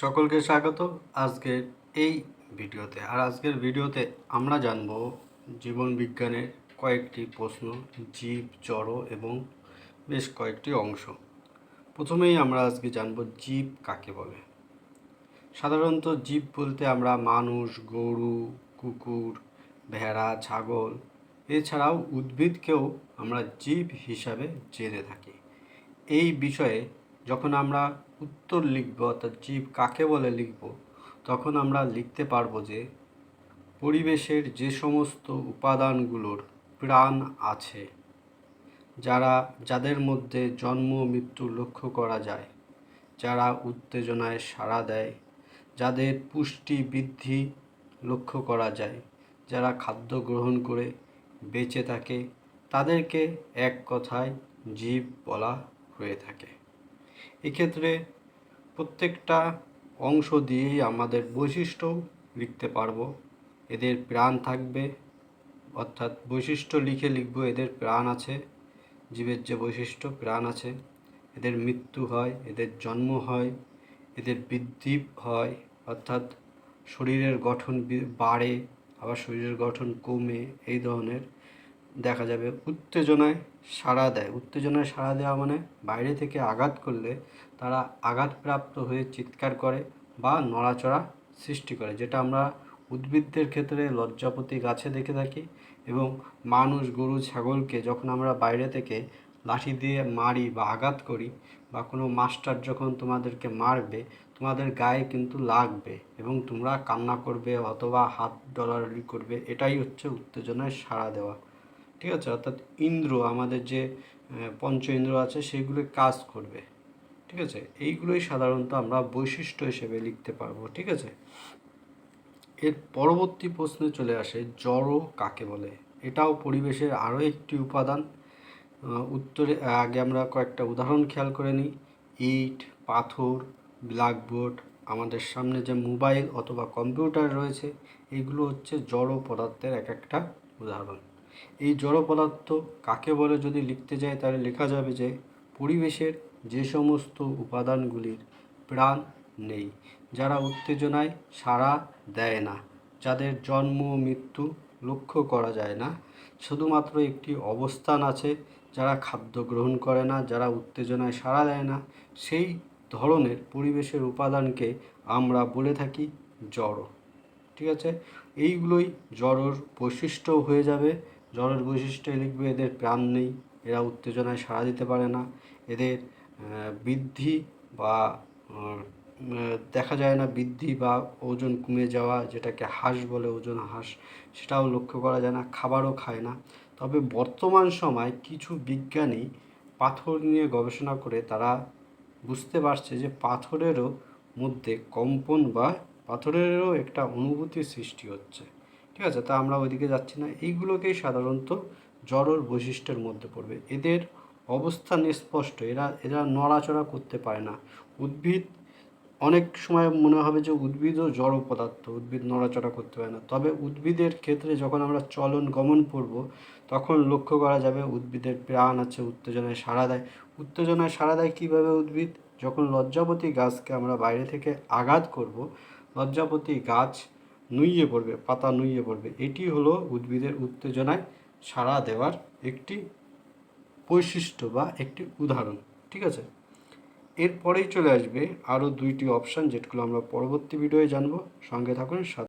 সকলকে স্বাগত আজকের এই ভিডিওতে। আর আজকের ভিডিওতে আমরা জানব জীবন বিজ্ঞানের কয়েকটি প্রশ্ন, জীব জড় এবং বেশ কয়েকটি অংশ। প্রথমেই আমরা আজকে জানব জীব কাকে বলে। সাধারণত জীব বলতে আমরা মানুষ, গরু, কুকুর, ভেড়া, ছাগল, এছাড়াও উদ্ভিদকেও আমরা জীব হিসাবে জেনে থাকি। এই বিষয়ে যখন আমরা উত্তর লিখব, অর্থাৎ জীব কাকে বলে লিখব, তখন আমরা লিখতে পারব যে পরিবেশের যে সমস্ত উপাদানগুলোর প্রাণ আছে, যারা, যাদের মধ্যে জন্ম, মৃত্যু লক্ষ্য করা যায়, যারা উত্তেজনায় সাড়া দেয়, যাদের পুষ্টি বৃদ্ধি লক্ষ্য করা যায়, যারা খাদ্য গ্রহণ করে বেঁচে থাকে, তাদেরকে এক কথায় জীব বলা হয়ে থাকে। এক্ষেত্রে প্রত্যেকটা অংশ দিয়েই আমাদের বৈশিষ্ট্য লিখতে পারব। এদের প্রাণ থাকবে, অর্থাৎ বৈশিষ্ট্য লিখে লিখব, এদের প্রাণ আছে, জীবের যে বৈশিষ্ট্য, প্রাণ আছে। এদের মৃত্যু হয়, এদের জন্ম হয়, এদের বৃদ্ধি হয়, অর্থাৎ শরীরের গঠন বাড়ে, আবার শরীরের গঠন কমে, এই ধরনের দেখা যাবে। উত্তেজনায় সাড়া দেয়। উত্তেজনায় সাড়া দেওয়া মানে বাইরে থেকে আঘাত করলে তারা আঘাতপ্রাপ্ত হয়ে চিৎকার করে বা নড়াচড়া সৃষ্টি করে, যেটা আমরা উদ্ভিদদের ক্ষেত্রে লজ্জাপতি গাছে দেখে থাকি এবং মানুষ, গরু, ছাগলকে যখন আমরা বাইরে থেকে লাঠি দিয়ে মারি বা আঘাত করি বা কোনো মাস্টার যখন তোমাদেরকে মারবে, তোমাদের গায়ে কিন্তু লাগবে এবং তোমরা কান্না করবে অথবা হাত ডলারি করবে। এটাই হচ্ছে উত্তেজনায় সাড়া দেওয়া। ঠিক আছে? অর্থাৎ ইন্দ্র, আমাদের যে পঞ্চ ইন্দ্র আছে সেগুলো কাজ করবে। ঠিক আছে? এইগুলোই সাধারণত আমরা বৈশিষ্ট্য হিসেবে লিখতে পারব। ঠিক আছে? এর পরবর্তী প্রশ্নে চলে আসে, জড় কাকে বলে? এটাও পরিবেশের আরও একটি উপাদান। উত্তরে আগে আমরা কয়েকটা উদাহরণ খেয়াল করে নিই। ইট, পাথর, ব্ল্যাকবোর্ড, আমাদের সামনে যে মোবাইল অথবা কম্পিউটার রয়েছে, এগুলো হচ্ছে জড় পদার্থের এক একটা উদাহরণ। এই জড় পদার্থ কাকে বলে যদি লিখতে যাই তাহলে লেখা যাবে যে পরিবেশের যে সমস্ত উপাদানগুলির প্রাণ নেই, যারা উত্তেজনায় সাড়া দেয় না, যাদের জন্ম মৃত্যু লক্ষ্য করা যায় না। শুধুমাত্র একটি অবস্থান আছে, যারা খাদ্য গ্রহণ করে না, যারা উত্তেজনায় সাড়া দেয় না, সেই ধরনের পরিবেশের উপাদানকে আমরা বলে থাকি জড়। ঠিক আছে? এইগুলোই জড়র বৈশিষ্ট্য হয়ে যাবে। জড়ের বৈশিষ্ট্য লিখবে, এদের প্রাণ নেই, এরা উত্তেজনায় সাড়া দিতে পারে না, এদের বৃদ্ধি বা দেখা যায় না বৃদ্ধি বা ওজন কমে যাওয়া, যেটাকে হাঁস বলে ওজন হাঁস, সেটাও লক্ষ্য করা যায় না, খাবারও খায় না। তবে বর্তমান সময় কিছু বিজ্ঞানী পাথর নিয়ে গবেষণা করে তারা বুঝতে পারছে যে পাথরেরও মধ্যে কম্পন বা পাথরেরও একটা অনুভূতির সৃষ্টি হচ্ছে। ঠিক আছে? তা আমরা ওইদিকে যাচ্ছি না। এইগুলোকেই সাধারণত জড়র বৈশিষ্ট্যের মধ্যে পড়বে। এদের অবস্থান স্পষ্ট। এরা এরা নড়াচড়া করতে পারে না। উদ্ভিদ, অনেক সময় মনে হবে যে উদ্ভিদও জড় পদার্থ, উদ্ভিদ নড়াচড়া করতে পারে না। তবে উদ্ভিদের ক্ষেত্রে যখন আমরা চলন গমন করব, তখন লক্ষ্য করা যাবে উদ্ভিদের প্রাণ আছে, উত্তেজনায় সাড়া দেয়। উত্তেজনায় সাড়া দেয় কীভাবে উদ্ভিদ? যখন লজ্জাপতি গাছকে আমরা বাইরে থেকে আঘাত করব লজ্জাপতি গাছ নুইয়ে পড়বে, পাতা নুইয়ে পড়বে। এটি হলো উদ্ভিদের উত্তেজনায় সাড়া দেওয়ার একটি বৈশিষ্ট্য বা একটি উদাহরণ, ঠিক আছে? এরপরেই চলে আসবে আরও দুইটি অপশান যেগুলো আমরা পরবর্তী ভিডিওয়ে জানব। সঙ্গে থাকুন, সাথে